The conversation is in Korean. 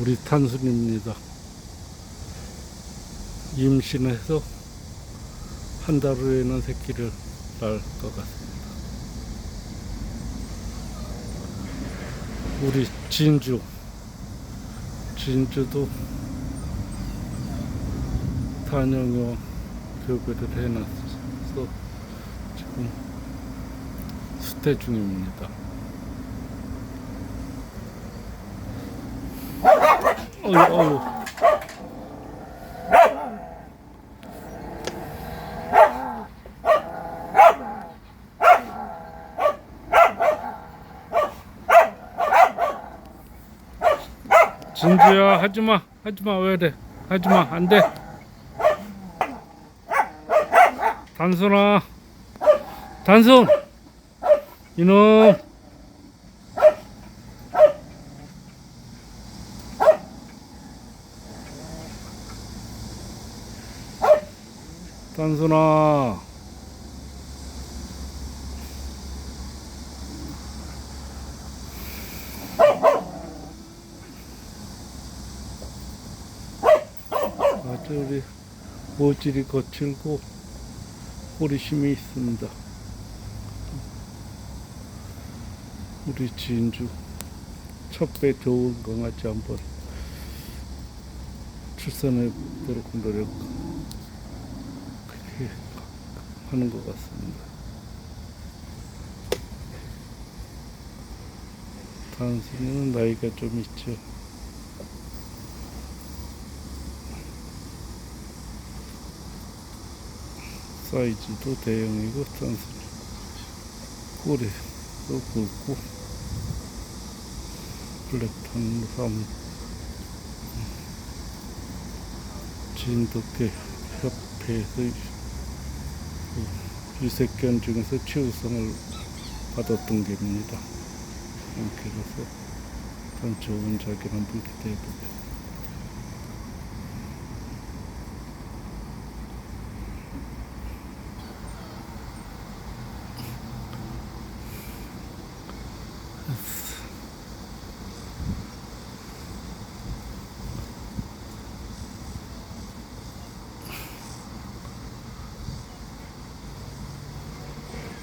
우리 탄순입니다. 임신해서 한 달 후에는 새끼를 낳을 것 같습니다. 우리 진주, 진주도 단영어 교배를 해놨어 지금 수태 중입니다. 어유, 어유. 진주야 하지마. 하지마 왜래? 하지마 안돼. 단순아. 단순. 이놈 단순아 우리 모질이 거칠고 호리심이 있습니다. 우리 진주 첫배 좋은 강아지 한번 출산해 보도록 노력 그렇게 하는 것 같습니다. 단순히는 나이가 좀 있죠. 사이즈도 대형이고 단순히 꼬리도 굵고 블랙탄 삼 진돗개 협회에서 그 유색견 중에서 최우성을 받았던 개입니다. 그래서 참 좋은 자격 한번 기대해 봅니다.